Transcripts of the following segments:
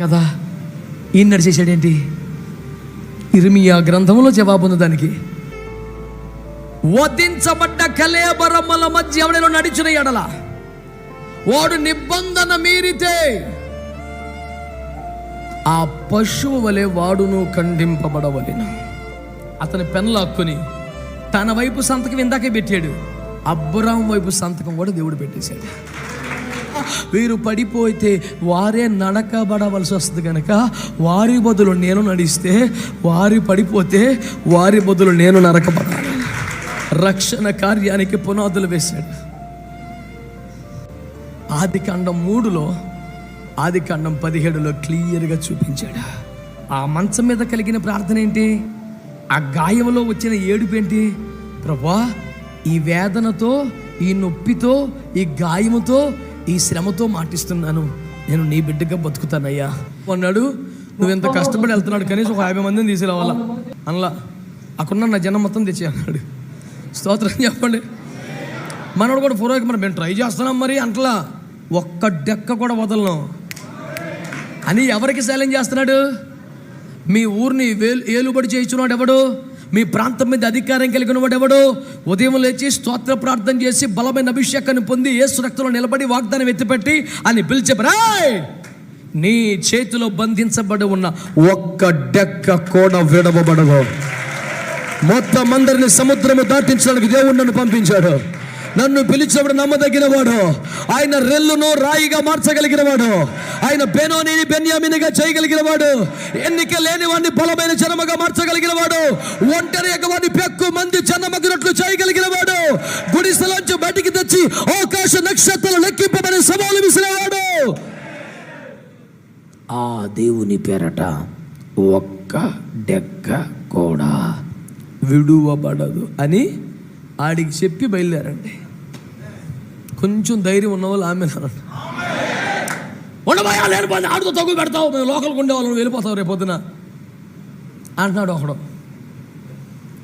కదా? ఈయన నడిచేసాడేంటి ఇర్మియా గ్రంథంలో జవాబు ఉంది దానికి. వధించబడ్డ కలేబరమ్మల మధ్య ఎవడైనా నడిచిన ఎడల? వాడు నిబంధన మీరితే ఆ పశువు వలె వాడును ఖండింపబడవలెను. అతని పెన్లాక్కుని తన వైపు సంతకం ఇందాకే పెట్టాడు. అబ్బురాం వైపు సంతకం కూడా దేవుడు పెట్టేశాడు. వీరు పడిపోతే వారే నడకబడవలసి వస్తుంది కనుక వారి బదులు నేను నడిస్తే వారి పడిపోతే వారి బదులు నేను నరకబడాలి రక్షణ కార్యానికి పునాదులు వేశాడు. ఆది కాండం మూడులో ఆది కాండం పదిహేడులో క్లియర్గా చూపించాడు. ఆ మంచం మీద కలిగిన ప్రార్థన ఏంటి? ఆ గాయంలో వచ్చిన ఏడుపు ఏంటి? ప్రభా ఈ వేదనతో ఈ నొప్పితో ఈ గాయముతో ఈ శ్రమతో మాటిస్తున్నాను. నేను నీ బిడ్డగా బతుకుతానయ్యా. అన్నాడు. నువ్వు ఎంత కష్టపడి వెళ్తున్నాడు? కనీసం ఒక యాభై మందిని తీసుకురావాలా? అనలా. అక్కడున్న నా జనం మొత్తం తెచ్చి అన్నాడు. స్తోత్రం చెప్పండి. మనోడు కూడా పూర్వకి మరి మేము ట్రై చేస్తున్నాం మరి అంటలా. ఒక్క డెక్క కూడా వదలను. అని ఎవరికి ఛాలెంజ్ చేస్తున్నాడు? మీ ఊరిని వేలు ఏలుబడి చేయించున్నాడు ఎవడు? మీ ప్రాంతం మీద అధికారం కలిగిన వాడు ఎవడు? ఉదయం లేచి స్తోత్ర ప్రార్థన చేసి బలమైన అభిషేకాన్ని పొంది ఏసు రక్తంలో నిలబడి వాగ్దానం ఎత్తిపెట్టి అని పిలిచెపరాయ్ నీ చేతిలో బంధించబడి ఉన్న ఒక్క డెక్క కూడా విడవబడదు. మొత్తం అందరిని సముద్రము దాటించడానికి దేవుడు నన్ను పంపించాడు. నన్ను పిలిచినప్పుడు నమ్మదగిన వాడు ఆయన రెల్లును రాయిగా మార్చగలిగిన వాడు ఆయన బెనోనిని బెన్యామినిగా చేయగలిగిన వాడు ఎన్నిక లేని వాడిని బలమైన జనమగా మార్చగలిగిన వాడు ఒంటరి వాడిని పెక్కు మంది జనమగినట్లు చేయగలిగిన వాడు గుడిసెలోంచి బయటికి తెచ్చి అవకాశ నక్షత్రాలు లెక్కింపమని సవాలు విసిరేవాడు. ఆ దేవుని పేరట ఒక్క డెక్క కూడా విడువబడదు అని ఆడికి చెప్పి బయలుదేరండి. కొంచెం ధైర్యం ఉన్న వాళ్ళు ఆమె ఉండబోయా లేనిపోతే ఆడితో తగ్గు పెడతావు. మేము లోకల్కి ఉండే వాళ్ళని వెళ్ళిపోతావు రేపొద్దున అంటున్నాడు ఒకడు.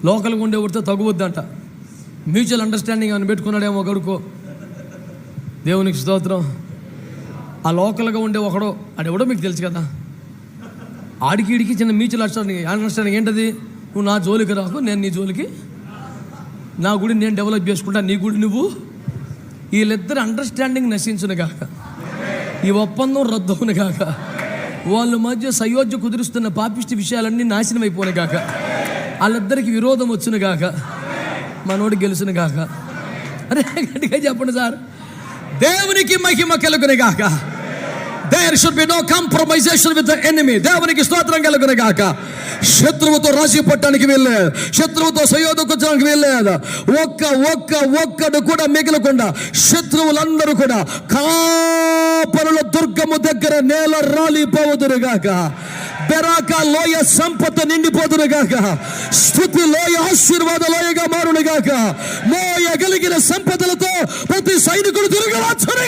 లోకల్కి ఉండే ఉడితే తగ్గువద్దంట మ్యూచువల్ అండర్స్టాండింగ్ అని పెట్టుకున్నాడేమో ఒకడుకో దేవునికి స్తోత్రం. ఆ లోకల్గా ఉండే ఒకడు అడెవడో మీకు తెలుసు కదా. ఆడికి ఇడికి చిన్న మ్యూచువల్ అండర్స్టాండింగ్ అండర్స్టాండింగ్ ఏంటది? నువ్వు నా జోలికి రాకు నేను నీ జోలికి నా గుడి నేను డెవలప్ చేసుకుంటా నీ గుడి నువ్వు వీళ్ళిద్దరు అండర్స్టాండింగ్ నశించును గాక. ఈ ఒప్పందం రద్దవును గాక. వాళ్ళ మధ్య సయోధ్య కుదురుస్తున్న పాపిష్టి విషయాలన్నీ నాశనం అయిపోను గాక. వాళ్ళిద్దరికి విరోధం వచ్చును గాక. మనోడు గెలుచును గాక. అరే గట్టిగా చెప్పండి సార్. దేవునికి మహిమ కలుగును గాక. There should be no compromisation with the enemy దేవునికి స్తోత్రం కలుగును గాక. శత్రువుతో రాసి పట్టడానికి వెళ్ళలేదు శత్రువుతో సయోధకొచ్చడానికి వెళ్ళలేదు ఒక్క ఒక్క ఒక్కడు కూడా మిగలకుండా శత్రువులందరూ కూడా కాపరుల దుర్గము దగ్గర నేల రాలిపోవదురు గాక. బెరాక లోయ సంపద నిండిపోదును గాక. స్థుతి లోయ ఆశీర్వాద లోయగా మారును గాక. మోయగలిగిన సంపదలతో ప్రతి సైనికుడు తిరగవచ్చును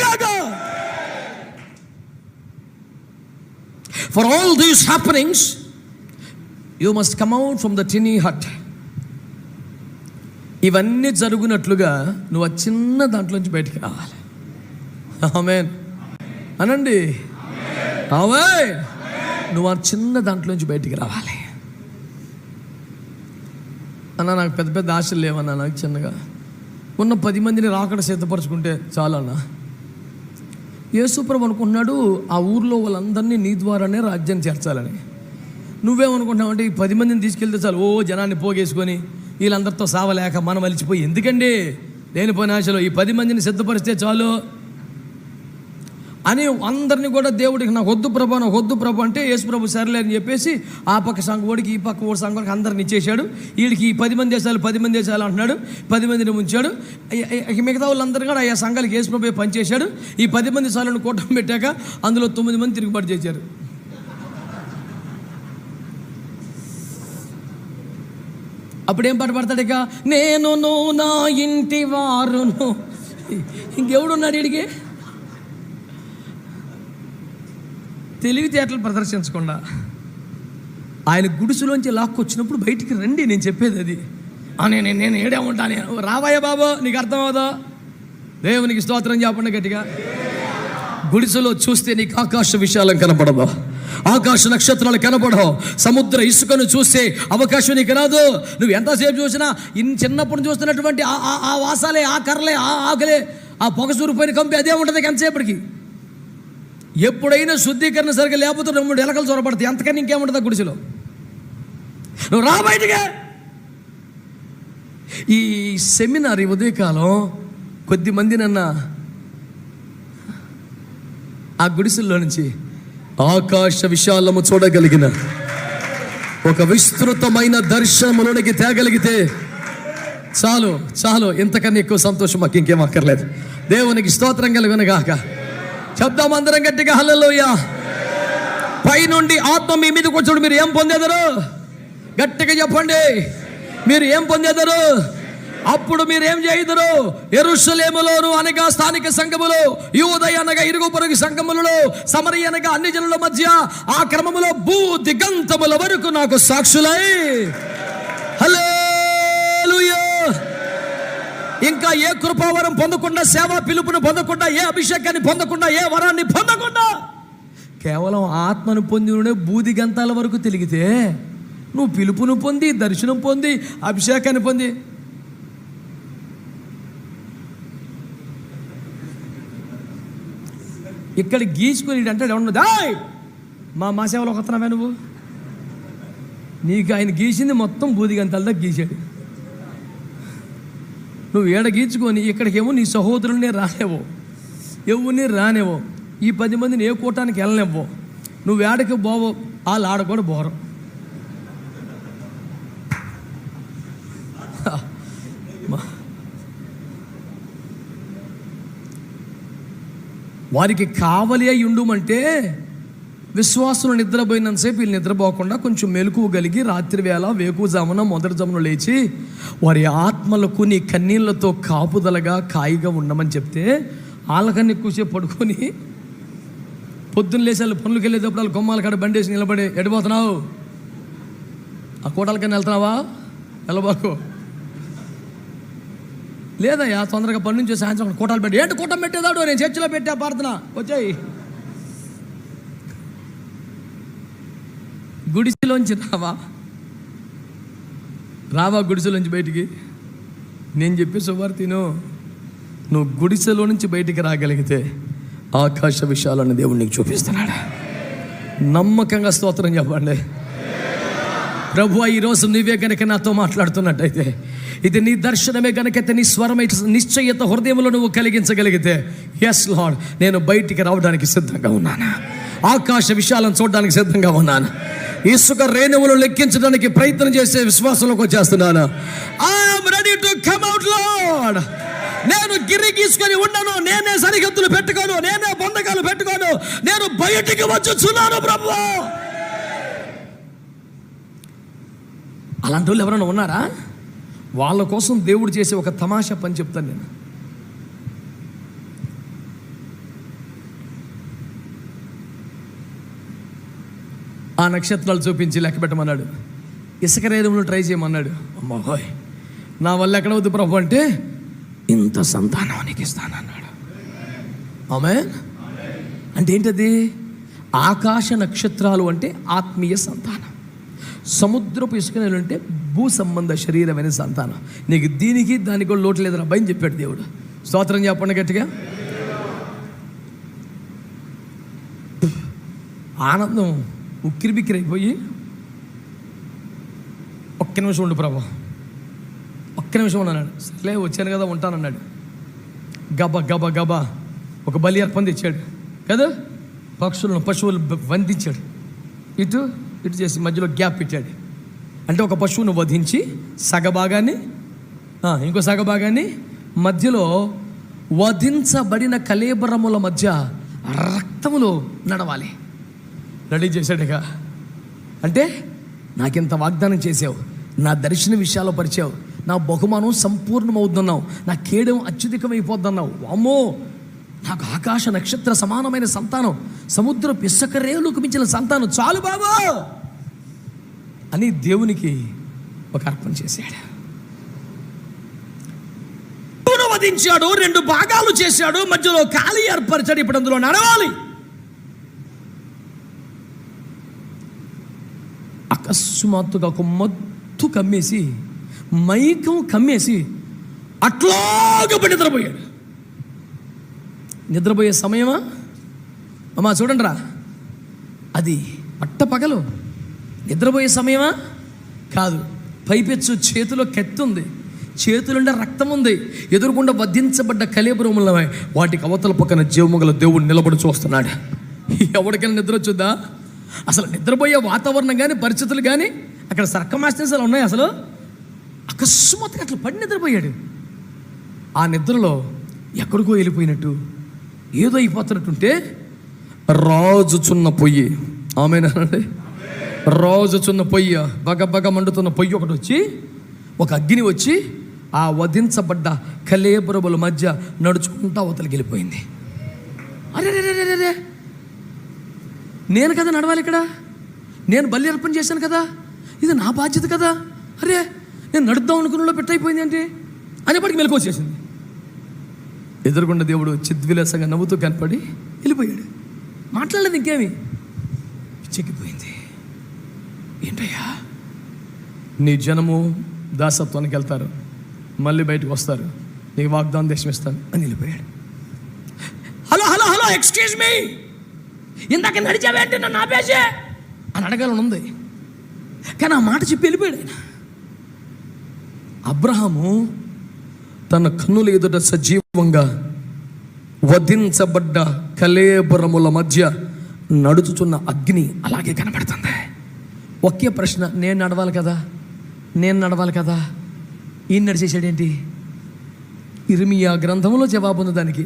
for all these happenings you must come out from the tiny hut ఇవన్నీ జరుగునట్లుగా నువ్వు ఆ చిన్న దాంట్లోంచి బయటికి రావాలి. ఆమెన్. అనండి. అవే నువ్వు ఆ చిన్న దాంట్లోంచి బయటికి రావాలి. అన్న నాకు పెద్ద పెద్ద ఆశలు లేవన్నా నాకు చిన్నగా. ఉన్న పది మందిని రాకడ సిద్ధపరచుకుంటే చాలు అన్నా. యేసుప్రభు అనుకుంటున్నాడు ఆ ఊర్లో వాళ్ళందరినీ నీ ద్వారానే రాజ్యం చేర్చాలని. నువ్వేమనుకుంటున్నావు అంటే ఈ పది మందిని తీసుకెళ్తే చాలు ఓ జనాన్ని పోగేసుకొని వీళ్ళందరితో సావలేక మనం అలిచిపోయి ఎందుకండి? లేనిపోయిన ఆశలో ఈ పది మందిని సిద్ధపరిస్తే చాలు అని అందరిని కూడా దేవుడికి నాకు వద్దు ప్రభు నాకు వద్దు ప్రభు అంటే యేసు ప్రభు సరేలే అని చెప్పేసి ఆ పక్క సంఘోడికి ఈ పక్క ఓడి సంఘోడికి అందరిని ఇచ్చేశాడు. వీడికి ఈ పది మంది దేశాలు పది మంది దేశాలు అంటున్నాడు. పది మందిని ఉంచాడు మిగతా వాళ్ళందరూ కూడా ఆయా సంఘాలకి యేసు ప్రభు పనిచేశాడు. ఈ పది మంది సార్లను కూటమి పెట్టాక అందులో తొమ్మిది మంది తిరుగుబాటు చేశారు. అప్పుడేం పాట పడతాడు ఇక? నేను నా ఇంటి వారును. ఇంకెవడున్నాడు వీడికి తెలివితేటలు ప్రదర్శించకుండా ఆయన గుడిసెలోంచి లాక్కొచ్చినప్పుడు బయటికి రండి నేను చెప్పేది అది. నేను నేను ఏడే ఉంటా నేను రావాయ బాబు నీకు అర్థమవుదా? దేవునికి స్తోత్రం చెప్పండి గట్టిగా. గుడిసెలో చూస్తే నీకు ఆకాశ విశాలం కనపడదు. ఆకాశ నక్షత్రాలు కనపడవు. సముద్ర ఇసుకను చూస్తే అవకాశం నీకు రాదు. నువ్వు ఎంతసేపు చూసినా ఇన్ చిన్నప్పుడు చూస్తున్నటువంటి ఆ- ఆ- ఆ వాసాలే ఆ కర్రలే ఆ ఆకలే ఆ పొగ సూరిపోయిన కంపి అదే ఉంటుంది ఎంతసేపటికి ఎప్పుడైనా శుద్ధీకరణ సరిగ్గా లేకపోతే రెండు మూడు ఎలకలు చొరబడతాయి. అంతకని ఇంకేముంటుంది ఆ గుడిసెలో? నువ్వు రా బయటగా ఈ సెమినార్ ఈ ఉదయకాలం కొద్ది మంది నన్న ఆ గుడిసెల్లో నుంచి ఆకాశ విశాలము చూడగలిగిన ఒక విస్తృతమైన దర్శనములోనికి తేగలిగితే చాలు చాలు. ఇంతకన్నా ఎక్కువ సంతోషం మాకు ఇంకేం అక్కర్లేదు. దేవునికి స్తోత్రం కలిగినగాక. చెప్దాం అందరం గట్టిగా హలలోయ పైనుండి ఆత్మ మీ మీదకి వచ్చాడు మీరు ఏం పొందేదరు? గట్టిగా చెప్పండి. మీరు ఏం పొందేదరు? అప్పుడు మీరు ఏం చేయుదురు? ఎరుషలేములోను అనగా స్థానిక సంఘములు యూదయ అనగా ఇరుగు పొరుగు సంఘములలో సమరి అనగా అన్ని జనుల మధ్య ఆ క్రమములో భూ దిగంతముల వరకు నాకు సాక్షులై. హలో ఇంకా ఏ కృపావరం పొందకుండా సేవా పిలుపును పొందకుండా ఏ అభిషేకాన్ని పొందకుండా ఏ వరాన్ని పొందకుండా? కేవలం ఆత్మను పొంది బూది గంతాల వరకు తెలిగితే నువ్వు పిలుపును పొంది దర్శనం పొంది అభిషేకాన్ని పొంది. ఇక్కడ గీసుకొని అంటాడు ఎవరు దాయ్ మా మా సేవలో కొత్తనవే నువ్వు? నీకు ఆయన గీసింది మొత్తం బూది గంతాలతో గీసాడు నువ్వు ఏడగించుకొని ఇక్కడికేమో నీ సహోదరుల్ని రానేవు ఎవరిని రానేవో ఈ పది మందిని ఏ కూటానికి వెళ్ళనివ్వో. నువ్వు ఏడకి పోవో వాళ్ళు ఆడ కూడా పోరు. వారికి కావలి అయి ఉండుమంటే విశ్వాసులు నిద్రపోయినంతసేపు వీళ్ళు నిద్రపోకుండా కొంచెం మెలకువ కలిగి రాత్రి వేళ వేకుజామున మొదటి జమున లేచి వారి ఆత్మలకు నీ కన్నీళ్ళతో కాపుదలగా కాయిగా ఉండమని చెప్తే వాళ్ళకన్నీ కూసే పడుకొని పొద్దున్న లేచి వాళ్ళు పనులకు వెళ్ళేటప్పుడు వాళ్ళు కొమ్మాల కాడ బండేసి నిలబడి ఎడిపోతున్నావు ఆ కోటలకన్నా వెళ్తున్నావా? వెళ్ళబాకు. లేదయ్యా తొందరగా పని నుంచి సాయంత్రం కోటలు కోటాలు పెట్టి ఏంటి కూటం పెట్టేదాడు? నేను చర్చిలో పెట్టా ప్రార్థన. వచ్చాయి. గుడిసెలోంచి రావా? రావా గుడిసెలోంచి బయటికి? నేను చెప్పే సువార్తను నువ్వు గుడిసెలో నుంచి బయటికి రాగలిగితే ఆకాశ విషయాలను దేవుడు నీకు చూపిస్తున్నాడు. నమ్మకంగా స్తోత్రం చెప్పండి. ప్రభు ఈరోజు నీవే కనుక నాతో మాట్లాడుతున్నట్టయితే ఇది నీ దర్శనమే కనుకైతే నీ స్వరమై నిశ్చయత హృదయంలో నువ్వు కలిగించగలిగితే ఎస్ లాడ్ నేను బయటికి రావడానికి సిద్ధంగా ఉన్నాను. ఆకాశ విషయాలను చూడడానికి సిద్ధంగా ఉన్నాను. ఇసుక రేణువులు లెక్కించడానికి ప్రయత్నం చేసే విశ్వాసంలోకి వచ్చేస్తున్నాను. I'm ready to come out Lord నేను గిరి గీసుకొని ఉండను నేనే సరిహద్దులు పెట్టుకోను నేనే బంధకాలు పెట్టుకోను నేను బయటికి వచ్చుచున్నాను ప్రభు. అలాంటి వాళ్ళు ఎవరైనా ఉన్నారా? వాళ్ళ కోసం దేవుడు చేసే ఒక తమాషా పని చెప్తాను నేను. ఆ నక్షత్రాలు చూపించి లెక్క పెట్టమన్నాడు. ఇసుక రేదములు ట్రై చేయమన్నాడు. అమ్మా హోయ్ నా వల్ల ఎక్కడ వద్దు ప్రభు అంటే ఇంత సంతానం నీకు ఇస్తానన్నాడు. ఆమె అంటే ఏంటది? ఆకాశ నక్షత్రాలు అంటే ఆత్మీయ సంతానం. సముద్రపు ఇసుక నేలు అంటే భూ సంబంధ శరీరమైన సంతానం. నీకు దీనికి దానికి కూడా లోటు లేదురా అని చెప్పాడు దేవుడు. స్తోత్రం చెప్పండి గట్టిగా. ఆనందం ఉక్కిరి బిక్కిరి అయిపోయి ఒక్క నిమిషం ఉండు ప్రభా. ఒక్క నిమిషం ఉన్నాడు సరే వచ్చాను కదా ఉంటానన్నాడు. గబ గబ గబ ఒక బలి అర్పణ తెచ్చాడు. కదా? పక్షులను పశువులు బ- ఇటు ఇటు చేసి మధ్యలో గ్యాప్ పెట్టాడు. అంటే ఒక పశువును వధించి సగభాగాన్ని ఇంకో సగభాగాన్ని మధ్యలో వధించబడిన కలేబరముల మధ్య రక్తములో నడవాలి. రెడీ చేశాడుగా అంటే నాకింత వాగ్దానం చేసావు. నా దర్శన విషయాలు పరిచావు నా బహుమానం సంపూర్ణమవుతున్నావు నా కేడం అత్యధికమైపోతున్నావు అమ్మో నాకు ఆకాశ నక్షత్ర సమానమైన సంతానం. సముద్ర పిసక రేవులకు మించిన సంతానం. చాలు బాబు! అని దేవునికి ఒక అర్పణ చేశాడు. వధించాడు రెండు భాగాలు చేశాడు మధ్యలో ఖాళీ ఏర్పరిచాడు ఇప్పుడు అందులో నడవాలి. అకస్మాత్తుగా ఒక మత్తు కమ్మేసి మైకం కమ్మేసి అట్లాగా నిద్రపోయాడు. నిద్రపోయే సమయమా? అమ్మా చూడండి రా అది పట్ట పగలు నిద్రపోయే సమయమా? కాదు పైపెచ్చు చేతిలో కెత్తుంది. చేతులుండే రక్తం ఉంది ఎదురుకుండా వధించబడ్డ కలేబురములమై. వాటికి అవతల పక్కన జీవముగల దేవుడు నిలబడి చూస్తున్నాడు. ఎవరికైనా నిద్ర వచ్చుద్దా? అసలు నిద్రపోయే వాతావరణం కానీ పరిస్థితులు కానీ అక్కడ సర్కమాస్టెన్స్లు ఉన్నాయి అసలు. అకస్మాత్తుగా అట్లా పడి నిద్రపోయాడు. ఆ నిద్రలో ఎక్కడికో వెళ్ళిపోయినట్టు ఏదో అయిపోతున్నట్టుంటే రాజుచున్న పొయ్యి. ఆమెనండి రాజుచున్న పొయ్యి బగ బగ మండుతున్న పొయ్యి ఒకటి వచ్చి ఒక అగ్ని వచ్చి ఆ వధించబడ్డ కలేబురబుల మధ్య నడుచుకుంటా అవతలికి వెళ్ళిపోయింది. అరే రే రే రే రే నేను కదా నడవాలి ఇక్కడ? నేను బలి అర్పణ చేశాను కదా? ఇది నా బాధ్యత కదా? అరే నేను నడుద్దాం అనుకున్నలో పెట్టయిపోయింది ఏంటి? అనేప్పటికి మెలకు వచ్చేసింది. ఎదురుగుండా దేవుడు చిద్విలాసంగా నవ్వుతూ కనపడి వెళ్ళిపోయాడు. మాట్లాడలేదు ఇంకేమి? చెక్కిపోయింది ఏంటయ్యా? నీ జనము దాసత్వానికి వెళ్తారు. మళ్ళీ బయటకు వస్తారు. నీకు వాగ్దానం దేశం ఇస్తాను. అని వెళ్ళిపోయాడు. Hello hello hello excuse me ఇందాక నడిచావేంటి నన్ను ఆపేసే అని అడగాలని ఉంది కానీ ఆ మాట చెప్పి వెళ్ళిపోయాడు ఆయన. అబ్రహాము తన కన్నుల ఎదుట సజీవంగా వధించబడ్డ కలేబరముల మధ్య నడుచుతున్న అగ్ని అలాగే కనబడుతుంది. ఒకే ప్రశ్న నేను నడవాలి కదా? నేను నడవాలి కదా? ఈయన నడిచేసాడేంటి ఇర్మియా గ్రంథంలో జవాబు ఉంది దానికి.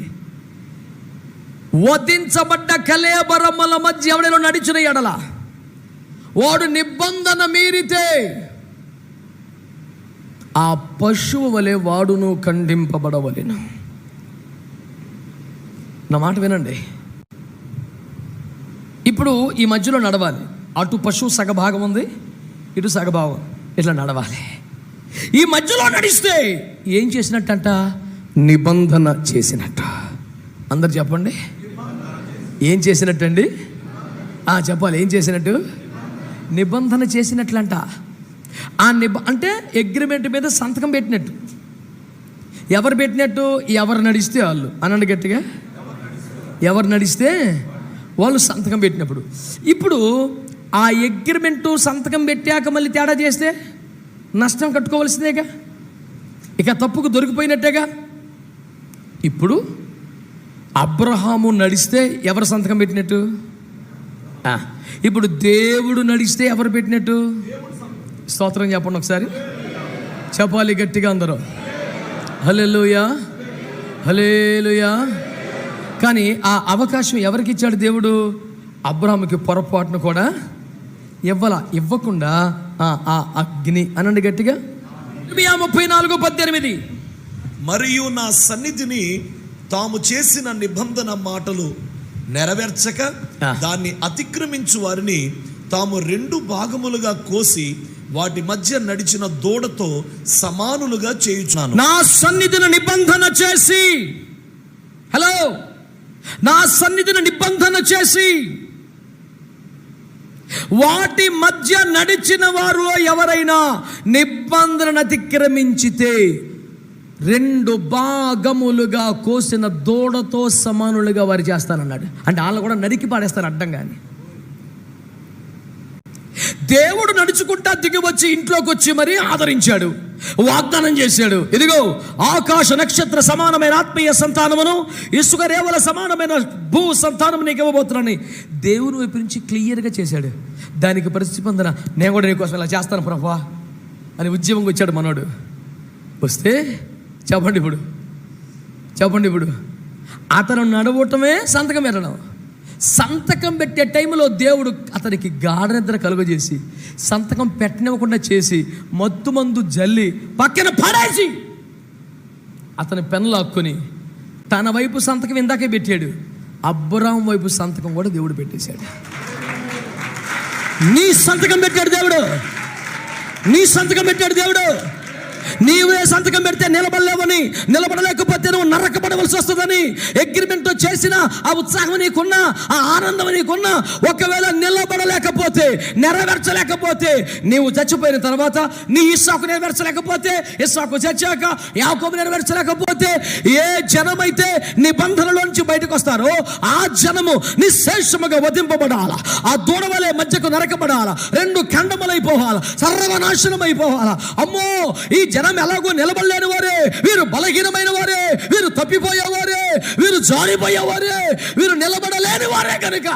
వధించబడ్డ కలేబరమ్మల మధ్య ఎవడైనా నడిచిన ఎడల? వాడు నిబంధన మీరితే ఆ పశువు వలె వాడును ఖండింపబడవలెను. నా మాట వినండి. ఇప్పుడు ఈ మధ్యలో నడవాలి. అటు పశువు సగభాగం ఉంది ఇటు సగభాగం. ఇట్లా నడవాలి. ఈ మధ్యలో నడిస్తే ఏం చేసినట్టంట? నిబంధన చేసినట్ట. అందరు చెప్పండి. ఏం చేసినట్టు అండి చెప్పాలి. ఏం చేసినట్టు? నిబంధన చేసినట్లంట. ఆ నిబ అంటే అగ్రిమెంట్ మీద సంతకం పెట్టినట్టు. ఎవరు పెట్టినట్టు? ఎవరు నడిస్తే వాళ్ళు. అనండి గట్టిగా. ఎవరు నడిస్తే వాళ్ళు సంతకం పెట్టినప్పుడు. ఇప్పుడు ఆ అగ్రిమెంటు సంతకం పెట్టాక మళ్ళీ తేడా చేస్తే నష్టం కట్టుకోవాల్సిందేగా? ఇక తప్పుకు దొరికిపోయినట్టేగా? ఇప్పుడు అబ్రహాము నడిస్తే ఎవరు సంతకం పెట్టినట్టు? ఇప్పుడు దేవుడు నడిస్తే ఎవరు పెట్టినట్టు? స్తోత్రం చెప్పండి ఒకసారి. చెప్పాలి గట్టిగా అందరూ. హలెలుయా హలేలుయా కానీ ఆ అవకాశం ఎవరికి ఇచ్చాడు దేవుడు? అబ్రహాముకి పొరపాటును కూడా ఇవ్వాల ఇవ్వకుండా ఆ ఆ అగ్ని అనండి గట్టిగా. ముప్పై నాలుగు పద్దెనిమిది. మరియు నా సన్నిధిని తాము చేసిన నిబంధన మాటలు నెరవేర్చక. దాన్ని అతిక్రమించు వారిని తాము రెండు భాగములుగా కోసి వాటి మధ్య నడిచిన దూడతో సమానులుగా చేయుచున్నాను నా సన్నిధిని నిబంధన చేసి హలో నా సన్నిధిని నిబంధన చేసి వాటి మధ్య నడిచిన వారు ఎవరైనా నిబంధనను అతిక్రమించితే రెండు భాగములుగా కోసిన దూడతో సమానులుగా వారు చేస్తానన్నాడు. అంటే వాళ్ళు కూడా నరికి పాడేస్తారు అడ్డం కానీ దేవుడు నడుచుకుంటా దిగి వచ్చి ఇంట్లోకి వచ్చి మరి ఆదరించాడు. వాగ్దానం చేశాడు. ఇదిగో ఆకాశ నక్షత్ర సమానమైన ఆత్మీయ సంతానమును ఇసుక రేవల సమానమైన భూ సంతానం నీకు ఇవ్వబోతున్నాను. దేవుని వైపు నుంచి క్లియర్గా చేశాడు. దానికి ప్రతిస్పందన నేను కూడా నీకోసం ఇలా చేస్తాను ప్రభా అని ఉద్యమంగా వచ్చాడు మనోడు. వస్తే చెప్పండి ఇప్పుడు. చెప్పండి ఇప్పుడు. అతను నడవటమే సంతకం పెట్టడం. సంతకం పెట్టే టైంలో దేవుడు అతనికి గాఢ నిద్ర కలుగజేసి సంతకం పెట్టనివ్వకుండా చేసి మత్తుమందు జల్లి పక్కన పడేసి అతని పెన్నులు లాక్కొని తన వైపు సంతకం ఇందాకే పెట్టాడు. అబ్బురాం వైపు సంతకం కూడా దేవుడు పెట్టేశాడు. నీ సంతకం పెట్టాడు దేవుడు. నీ సంతకం పెట్టాడు దేవుడు. నీవే సంతకం పెడితే నిలబడలేవని నిలబడలేక పడిపోతే నరకబడవలసి వస్తుందని అగ్రిమెంట్ చేసిన ఆ ఉత్సాహం నీకున్నా ఆ ఆనందం నీకున్నా ఒకవేళ నిలబడలేకపోతే నెరవేర్చలేకపోతే నీవు చచ్చిపోయిన తర్వాత నీ ఇస్సాకు నెరవేర్చలేకపోతే ఇస్సాకు చచ్చాక యాకోబు నెరవేర్చలేకపోతే ఏ జనమైతే నిబంధనలోంచి బయటకు వస్తారో ఆ జనము నిశేషముగా వధింపబడాల. ఆ దూడవలే మధ్యకు నరకబడాల రెండు ఖండములైపోవాల. సర్వనాశనం అయిపోవాల అమ్మో ఈ జనం ఎలాగో నిలబడలేని వారే. వీరు బలహీనమైన వారే. వీరు తప్పిపోయేవారే వీరు జారిపోయేవారే వీరు నిలబడలేని వారే కనుక.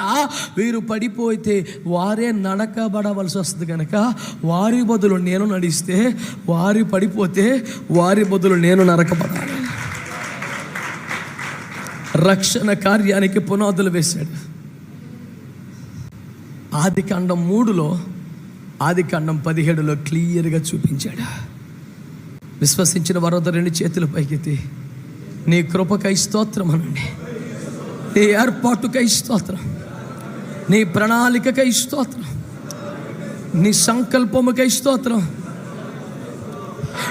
వీరు పడిపోతే వారే నడకబడవలసి వస్తుంది కనుక వారి బదులు నేను నడిస్తే వారి పడిపోతే వారి బదులు నేను నరకబడాలి రక్షణ కార్యానికి పునాదులు వేశాడు. ఆది కాండం మూడులో ఆది కాండం పదిహేడులో క్లియర్గా చూపించాడు. విశ్వసించిన వారంతా రెండు చేతులు పైకెత్తి నీ కృపకై స్తోత్రం అనండి నీ ఏర్పాటుకై స్తోత్రం. నీ ప్రణాళికకై స్తోత్రం. నీ సంకల్పముకై స్తోత్రం.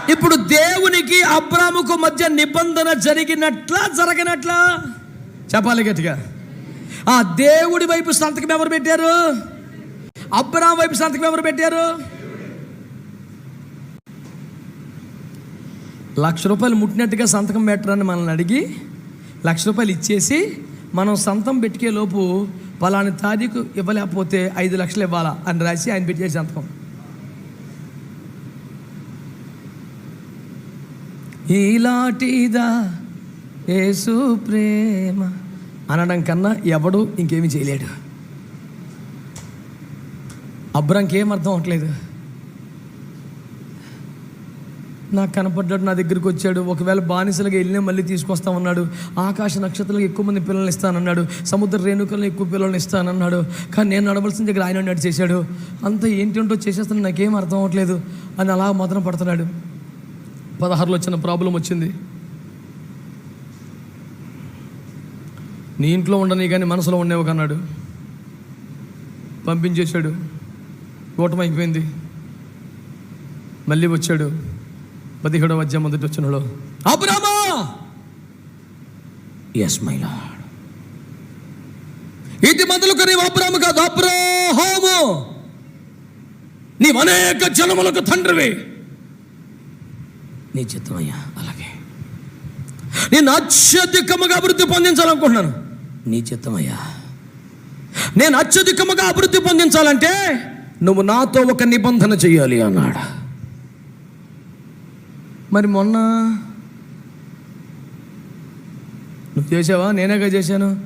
ఇప్పుడు దేవునికి అబ్రాముకు మధ్య నిబంధన జరిగినట్లా జరగనట్లా? చెప్పాలి గట్టిగా. ఆ దేవుడి వైపు సంతకం ఎవరు పెట్టారు? అబ్రాం వైపు సంతకం ఎవరు పెట్టారు? లక్ష రూపాయలు ముట్టినట్టుగా సంతకం పెట్టరని మనల్ని అడిగి లక్ష రూపాయలు ఇచ్చేసి మనం సంతం పెట్టుకే లోపు పలాని తారీఖు ఇవ్వలేకపోతే ఐదు లక్షలు ఇవ్వాలా అని రాసి ఆయన పెట్టే సంతకం. ఇలాంటిదా యేసు ప్రేమ అనడం కన్నా ఎవడు ఇంకేమీ చేయలేడు. అబ్రంకి ఏం అర్థం అవట్లేదు నాకు కనపడ్డాడు నా దగ్గరికి వచ్చాడు. ఒకవేళ బానిసలుగా వెళ్ళినా మళ్ళీ తీసుకొస్తా ఉన్నాడు ఆకాశ నక్షత్రాలకు ఎక్కువ మంది పిల్లల్ని ఇస్తానన్నాడు. సముద్ర రేణుకలను ఎక్కువ పిల్లల్ని ఇస్తానన్నాడు. కానీ నేను నడవలసిన దగ్గర ఆయన ఉన్నట్టు చేశాడు అంత ఏంటంటో చేసేస్తాను నాకేం అర్థం అవ్వట్లేదు అని అలా మాత్రం పడుతున్నాడు. పదహారులో వచ్చిన ప్రాబ్లం వచ్చింది. నీ ఇంట్లో ఉండని కానీ మనసులో ఉండేవి కన్నాడు. పంపించేశాడు. కూటమి అయిపోయింది మళ్ళీ వచ్చాడు. పదిహేడవ అధ్యాయం మొదటి వచ్చినలో అబ్రామా ఎస్ మై లార్డ్ ఇది మొదలుకు నీవు అబ్రాము కాదు అబ్రాహాము! నీవు అనేక జనములకు తండ్రివి! నీ చిత్తమయ్యా అలాగే. నేను అత్యధికముగా అభివృద్ధి పొందించాలనుకుంటున్నాను. నీ చిత్తమయ్యా నేను అత్యధికముగా అభివృద్ధి పొందించాలంటే నువ్వు నాతో ఒక నిబంధన చేయాలి అన్నాడు. మరి మొన్న నువ్వు చేసావా? నేనేగా చేశాను.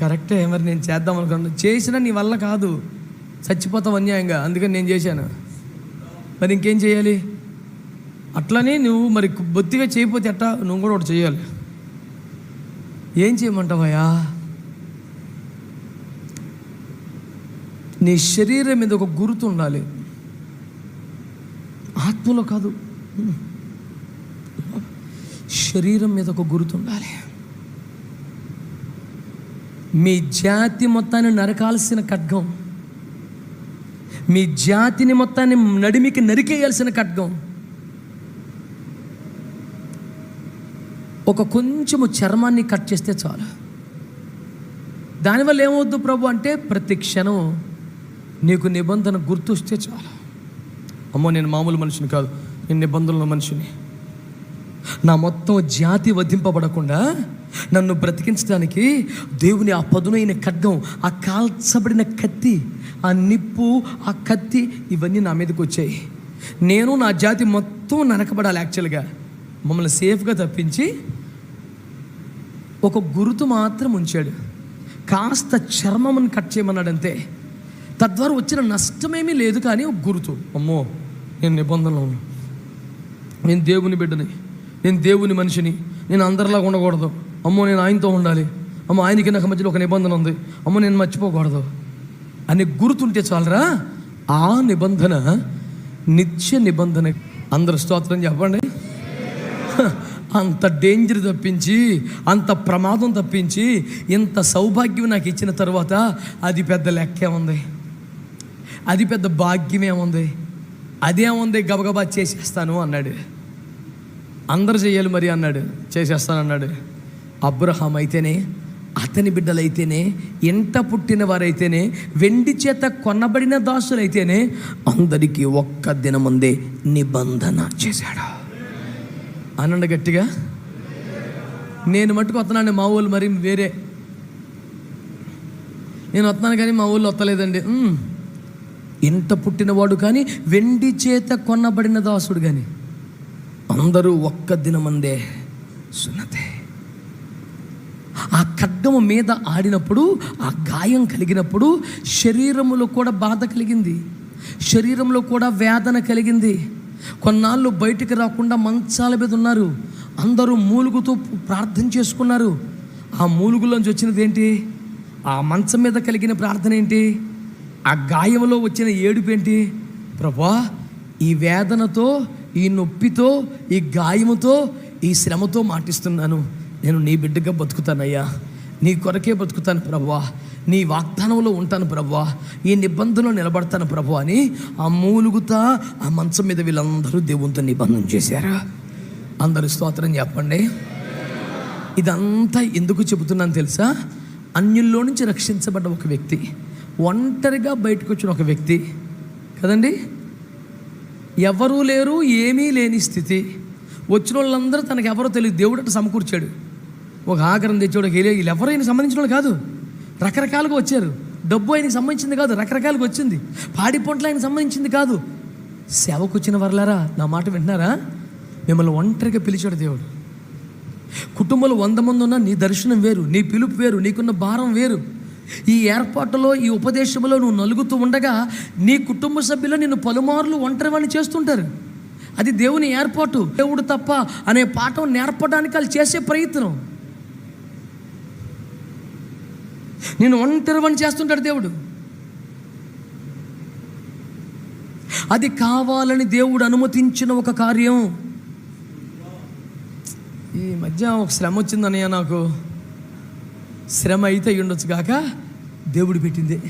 కరెక్టే మరి నేను చేద్దాం అనుకున్నాను. చేసినా నీ వల్ల కాదు. చచ్చిపోతావు అన్యాయంగా. అందుకని నేను చేశాను. మరి ఇంకేం చేయాలి? అట్లనే నువ్వు మరి బొత్తిగా చేయకపోతే ఎట్టా? నువ్వు కూడా ఒకటి చేయాలి. ఏం చేయమంటావయ్యా? నీ శరీరం మీద ఒక గుర్తు ఉండాలి. ఆత్మలో కాదు. శరీరం మీద ఒక గుర్తుండాలి. మీ జాతి మొత్తాన్ని నరకాల్సిన ఖడ్గం మీ జాతిని మొత్తాన్ని నడిమికి నరికేయాల్సిన ఖడ్గం ఒక కొంచెము చర్మాన్ని కట్ చేస్తే చాలు. దానివల్ల ఏమవుద్దు ప్రభు అంటే ప్రతి క్షణం నీకు నిబంధన గుర్తొస్తే చాలు. అమ్మో నేను మామూలు మనిషిని కాదు. నేను నిబంధనల మనిషిని. నా మొత్తం జాతి వధింపబడకుండా నన్ను బ్రతికించడానికి దేవుని ఆ పదునైన ఖడ్గం ఆ కాల్చబడిన కత్తి ఆ నిప్పు ఆ కత్తి ఇవన్నీ నా మీదకి వచ్చాయి. నేను నా జాతి మొత్తం నరకబడాలి యాక్చువల్గా మమ్మల్ని సేఫ్గా తప్పించి ఒక గురుతు మాత్రం ఉంచాడు. కాస్త చర్మమును కట్ చేయమన్నాడు అంతే తద్వారా వచ్చిన నష్టమేమీ లేదు కానీ ఒక గురుతు. అమ్మో నేను నిబంధనలో ఉన్నాను. నేను దేవుని బిడ్డని. నేను దేవుని మనిషిని. నేను అందరిలాగా ఉండకూడదు. అమ్మో నేను ఆయనతో ఉండాలి. అమ్మో ఆయనకి నాకు మధ్యలో ఒక నిబంధన ఉంది. అమ్మో నేను మర్చిపోకూడదు. అని గుర్తుంటే చాలరా? ఆ నిబంధన నిత్య నిబంధన. అందరు స్తోత్రం చెప్పండి. అంత డేంజర్ తప్పించి అంత ప్రమాదం తప్పించి ఇంత సౌభాగ్యం నాకు ఇచ్చిన తర్వాత అది పెద్ద లెక్కే ఉంది. అది పెద్ద భాగ్యమేముంది అదేముంది? గబగబా చేసేస్తాను అన్నాడు. అందరు చేయాలి మరి అన్నాడు. చేసేస్తానన్నాడు. అబ్రహాం అయితేనే అతని బిడ్డలైతేనే ఎంట పుట్టిన వారైతేనే వెండి చేత కొనబడిన దాసులైతేనే అందరికీ ఒక్క దినముందే నిబంధన చేశాడు. అనండి గట్టిగా. నేను మట్టుకు వస్తున్నాను మా ఊళ్ళు మరి వేరే. నేను వస్తున్నాను కానీ మా ఊళ్ళో వస్తలేదండి ఎంత పుట్టినవాడు కానీ వెండి చేత కొనబడిన దాసుడు కానీ. అందరూ ఒక్క దినమందే సున్నతే. ఆ ఖడ్గము మీద ఆడినప్పుడు ఆ గాయం కలిగినప్పుడు శరీరములో కూడా బాధ కలిగింది. శరీరంలో కూడా వేదన కలిగింది. కొన్నాళ్ళు బయటికి రాకుండా మంచాల మీద ఉన్నారు. అందరూ మూలుగుతూ ప్రార్థన చేసుకున్నారు. ఆ మూలుగులోంచి వచ్చినది ఏంటి? ఆ మంచం మీద కలిగిన ప్రార్థన ఏంటి? ఆ గాయంలో వచ్చిన ఏడుపు ఏంటి? ప్రభా ఈ వేదనతో ఈ నొప్పితో ఈ గాయముతో ఈ శ్రమతో మాటిస్తున్నాను. నేను నీ బిడ్డగా బతుకుతానయ్యా. నీ కొరకే బతుకుతాను ప్రభా నీ వాగ్దానంలో ఉంటాను ప్రభా ఈ నిబంధనలో నిలబడతాను ప్రభు అని ఆ మూలుగుతా ఆ మంచం మీద వీళ్ళందరూ దేవునితో నిబంధన చేశారా? అందరు స్తోత్రం చెప్పండి. ఇదంతా ఎందుకు చెబుతున్నాను తెలుసా? అన్యుల్లో నుంచి రక్షించబడ్డ ఒక వ్యక్తి ఒంటరిగా బయటకు వచ్చిన ఒక వ్యక్తి. కదండి? ఎవరూ లేరు ఏమీ లేని స్థితి. వచ్చిన వాళ్ళందరూ తనకు ఎవరో తెలియదు. దేవుడు అట్లా సమకూర్చాడు. ఒక ఆకరం తెచ్చాడు ఒక వీళ్ళు ఎవరు ఆయనకు సంబంధించిన వాళ్ళు కాదు. రకరకాలుగా వచ్చారు. డబ్బు ఆయనకి సంబంధించింది కాదు రకరకాలుగా వచ్చింది. పాడి పొంట్లు ఆయనకు సంబంధించింది కాదు. సేవకు వచ్చిన వర్లారా నా మాట వింటున్నారా? మిమ్మల్ని ఒంటరిగా పిలిచాడు దేవుడు. కుటుంబంలో వంద మంది ఉన్నా నీ దర్శనం వేరు నీ పిలుపు వేరు నీకున్న భారం వేరు. ఈ ఏర్పాటులో ఈ ఉపదేశంలో నువ్వు నలుగుతూ ఉండగా నీ కుటుంబ సభ్యులు నిన్ను పలుమార్లు ఒంటరి వాడిని చేస్తుంటారు. అది దేవుని ఏర్పాటు. దేవుడు తప్ప అనే పాఠం నేర్పడానికి వాళ్ళు చేసే ప్రయత్నం. నేను ఒంటరివని చేస్తుంటాడు దేవుడు. అది కావాలని దేవుడు అనుమతించిన ఒక కార్యం. ఈ మధ్య ఒక శ్రమ వచ్చిందన్నయ్య నాకు. శ్రమ అయితే ఉండొచ్చు కాక దేవుడు పెట్టింది.